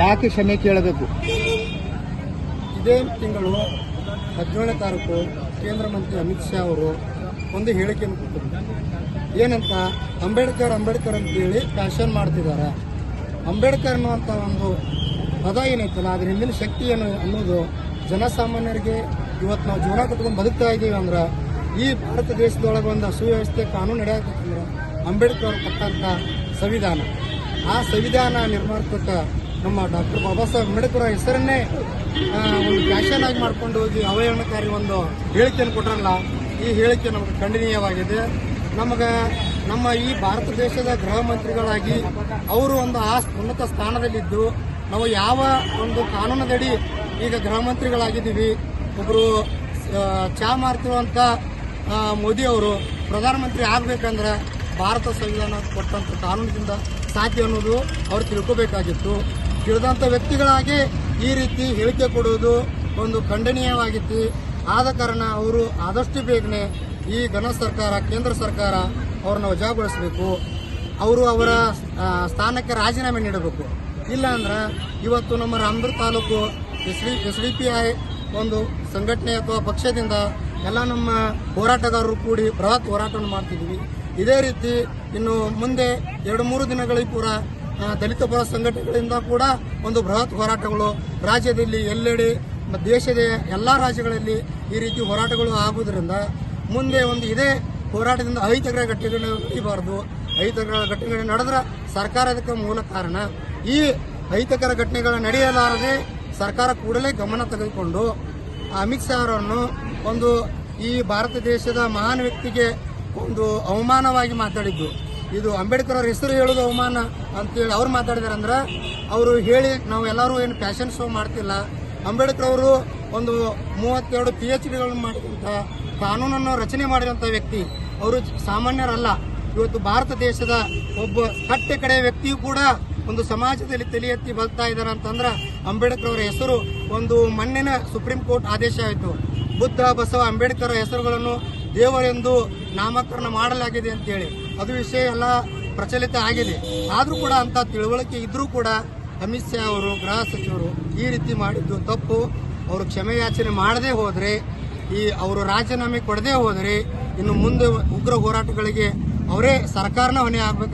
ಯಾಕೆ ಕ್ಷಮೆ ಕೇಳಬೇಕು? ಇದೇ ತಿಂಗಳು ಹದಿನೇಳನೇ ತಾರೀಕು ಕೇಂದ್ರ ಮಂತ್ರಿ ಅಮಿತ್ ಶಾ ಅವರು ಒಂದು ಹೇಳಿಕೆಯನ್ನು ಕೊಟ್ಟರು ಏನಂತ? ಅಂಬೇಡ್ಕರ್ ಅಂಬೇಡ್ಕರ್ ಅಂತೇಳಿ ಫ್ಯಾಷನ್ ಮಾಡ್ತಿದ್ದಾರೆ. ಅಂಬೇಡ್ಕರ್ ಅನ್ನುವಂಥ ಒಂದು ಪದ ಏನೈತಲ್ಲ ಅದ್ರ ಹಿಂದಿನ ಶಕ್ತಿ ಏನು ಅನ್ನೋದು ಜನಸಾಮಾನ್ಯರಿಗೆ ಇವತ್ತು ನಾವು ಜೀವನ ಕಟ್ಕೊಂಡು ಬದುಕ್ತಾ ಇದ್ದೀವಿ ಅಂದ್ರೆ, ಈ ಭಾರತ ದೇಶದೊಳಗೆ ಒಂದು ಸುವ್ಯವಸ್ಥೆ ಕಾನೂನು ನಡೆಯಕಂದ್ರೆ ಅಂಬೇಡ್ಕರ್ ಕೊಟ್ಟಂಥ ಸಂವಿಧಾನ. ಆ ಸಂವಿಧಾನ ನಿರ್ಮಾಣಕ ನಮ್ಮ ಡಾಕ್ಟರ್ ಬಾಬಾ ಸಾಹೇಬ್ ಅಂಬೇಡ್ಕರ್ ಹೆಸರನ್ನೇ ಒಂದು ಫ್ಯಾಷನ್ ಆಗಿ ಮಾಡ್ಕೊಂಡು ಹೋಗಿ ಅವಹೇಳನಕಾರಿ ಒಂದು ಹೇಳಿಕೆಯನ್ನು ಕೊಟ್ರಲ್ಲ, ಈ ಹೇಳಿಕೆ ನಮಗೆ ಖಂಡನೀಯವಾಗಿದೆ. ನಮಗೆ ನಮ್ಮ ಈ ಭಾರತ ದೇಶದ ಗೃಹ ಮಂತ್ರಿಗಳಾಗಿ ಅವರು ಒಂದು ಆ ಉನ್ನತ ಸ್ಥಾನದಲ್ಲಿದ್ದು, ನಾವು ಯಾವ ಒಂದು ಕಾನೂನದಡಿ ಈಗ ಗೃಹ ಮಂತ್ರಿಗಳಾಗಿದ್ದೀವಿ ಒಬ್ಬರು ಚಾ ಮಾರ್ತಿರುವಂಥ ಮೋದಿ ಅವರು ಪ್ರಧಾನಮಂತ್ರಿ ಆಗಬೇಕಂದ್ರೆ ಭಾರತ ಸಂವಿಧಾನ ಕೊಟ್ಟಂಥ ಕಾನೂನಿನಿಂದ ಸಾಧ್ಯ ಅನ್ನೋದು ಅವ್ರು ತಿಳ್ಕೋಬೇಕಾಗಿತ್ತು. ತಿಳಿದಂಥ ವ್ಯಕ್ತಿಗಳಾಗಿ ಈ ರೀತಿ ಹೇಳಿಕೆ ಕೊಡುವುದು ಒಂದು ಖಂಡನೀಯವಾಗಿತ್ತು. ಆದ ಕಾರಣ ಅವರು ಆದಷ್ಟು ಬೇಗನೆ ಈ ಘನ ಸರ್ಕಾರ ಕೇಂದ್ರ ಸರ್ಕಾರ ಅವ್ರನ್ನ ವಜಾಗೊಳಿಸಬೇಕು. ಅವರು ಅವರ ಸ್ಥಾನಕ್ಕೆ ರಾಜೀನಾಮೆ ನೀಡಬೇಕು. ಇಲ್ಲ ಅಂದ್ರೆ ಇವತ್ತು ನಮ್ಮ Ramadurga taluk S D S D P I ಒಂದು ಸಂಘಟನೆ ಅಥವಾ ಪಕ್ಷದಿಂದ ಎಲ್ಲ ನಮ್ಮ ಹೋರಾಟಗಾರರು ಕೂಡಿ ಬೃಹತ್ ಹೋರಾಟವನ್ನು ಮಾಡ್ತಿದ್ವಿ ಇದೇ ರೀತಿ ಇನ್ನು ಮುಂದೆ ಎರಡು ಮೂರು ದಿನಗಳಿಗೆ ಆ, ದಲಿತ ಪರ ಸಂಘಟನೆಗಳಿಂದ ಕೂಡ ಒಂದು ಬೃಹತ್ ಹೋರಾಟಗಳು ರಾಜ್ಯದಲ್ಲಿ ಎಲ್ಲೆಡೆ ದೇಶದ ಎಲ್ಲ ರಾಜ್ಯಗಳಲ್ಲಿ ಈ ರೀತಿ ಹೋರಾಟಗಳು ಆಗುವುದರಿಂದ ಮುಂದೆ ಒಂದು ಇದೇ ಹೋರಾಟದಿಂದ ಅಹಿತಕರ ಘಟನೆಗಳು ನಡೀಬಾರ್ದು. ಅಹಿತಕರ ಘಟನೆಗಳು ನಡೆದ್ರೆ ಸರ್ಕಾರ ಅದಕ್ಕೆ ಮೂಲ ಕಾರಣ. ಈ ಅಹಿತಕರ ಘಟನೆಗಳು ನಡೆಯಲಾರದೆ ಸರ್ಕಾರ ಕೂಡಲೇ ಗಮನ ತೆಗೆದುಕೊಂಡು ಅಮಿತ್ ಶಾ ಅವರನ್ನು ಒಂದು ಈ ಭಾರತ ದೇಶದ ಮಹಾನ್ ವ್ಯಕ್ತಿಗೆ ಒಂದು ಅವಮಾನವಾಗಿ ಮಾತಾಡಿದ್ದು. ಇದು ಅಂಬೇಡ್ಕರ್ ಅವ್ರ ಹೆಸರು ಹೇಳೋದು ಅವಮಾನ ಅಂತೇಳಿ ಅವ್ರು ಮಾತಾಡಿದಾರೆ ಅಂದ್ರೆ ಅವರು ಹೇಳಿ ನಾವು ಎಲ್ಲರೂ ಏನು ಫ್ಯಾಷನ್ ಶೋ ಮಾಡ್ತಿಲ್ಲ. ಅಂಬೇಡ್ಕರ್ ಅವರು ಒಂದು ಮೂವತ್ತೆರಡು ಪಿ ಎಚ್ ಡಿಗಳನ್ನು ಮಾಡಿದಂಥ ಕಾನೂನನ್ನು ರಚನೆ ಮಾಡಿದಂಥ ವ್ಯಕ್ತಿ. ಅವರು ಸಾಮಾನ್ಯರಲ್ಲ. ಇವತ್ತು ಭಾರತ ದೇಶದ ಒಬ್ಬ ಕಟ್ಟೆ ಕಡೆ ವ್ಯಕ್ತಿಯು ಕೂಡ ಒಂದು ಸಮಾಜದಲ್ಲಿ ತಲೆ ಎತ್ತಿ ಬರ್ತಾ ಇದ್ದಾರೆ ಅಂತಂದ್ರೆ ಅಂಬೇಡ್ಕರ್ ಅವರ ಹೆಸರು ಒಂದು ಮಣ್ಣಿನ ಸುಪ್ರೀಂ ಕೋರ್ಟ್ ಆದೇಶ ಆಯಿತು. ಬುದ್ಧ, ಬಸವ, ಅಂಬೇಡ್ಕರ್ ಹೆಸರುಗಳನ್ನು ದೇವರೆಂದು ನಾಮಕರಣ ಮಾಡಲಾಗಿದೆ ಅಂತೇಳಿ. ಅದು ವಿಷಯ ಎಲ್ಲ ಪ್ರಚಲಿತ ಆಗಿದೆ. ಆದರೂ ಕೂಡ ಅಂತ ತಿಳುವಳಿಕೆ ಇದ್ರೂ ಕೂಡ ಅಮಿತ್ ಶಾ ಅವರು, ಗೃಹ ಸಚಿವರು ಈ ರೀತಿ ಮಾಡಿದ್ದು ತಪ್ಪು. ಅವರು ಕ್ಷಮೆಯಾಚನೆ ಮಾಡದೇ ಹೋದರೆ, ಈ ಅವರು ರಾಜೀನಾಮೆ ಕೊಡದೇ ಹೋದರೆ, ಇನ್ನು ಮುಂದೆ ಉಗ್ರ ಹೋರಾಟಗಳಿಗೆ ಅವರೇ ಸರ್ಕಾರನ ಹೊಣೆ ಆಗಬೇಕು.